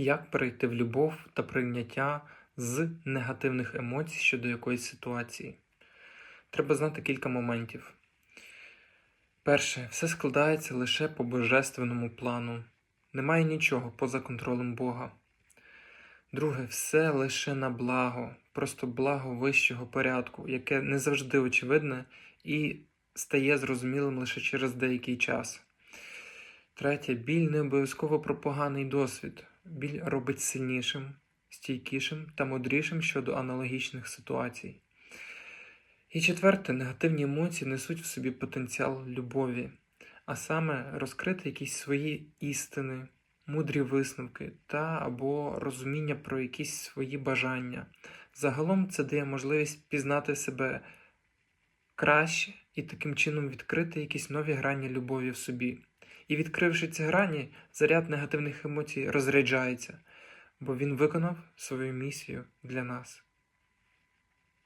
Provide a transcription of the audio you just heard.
Як перейти в любов та прийняття з негативних емоцій щодо якоїсь ситуації? Треба знати кілька моментів. Перше, все складається лише по божественному плану. Немає нічого поза контролем Бога. Друге, все лише на благо, просто благо вищого порядку, яке не завжди очевидне і стає зрозумілим лише через деякий час. Третє, біль не обов'язково про поганий досвід. Біль робить сильнішим, стійкішим та мудрішим щодо аналогічних ситуацій. І четверте, негативні емоції несуть в собі потенціал любові, а саме розкрити якісь свої істини, мудрі висновки та або розуміння про якісь свої бажання. Загалом це дає можливість пізнати себе краще і таким чином відкрити якісь нові грані любові в собі. І відкривши ці грані, заряд негативних емоцій розряджається, бо він виконав свою місію для нас.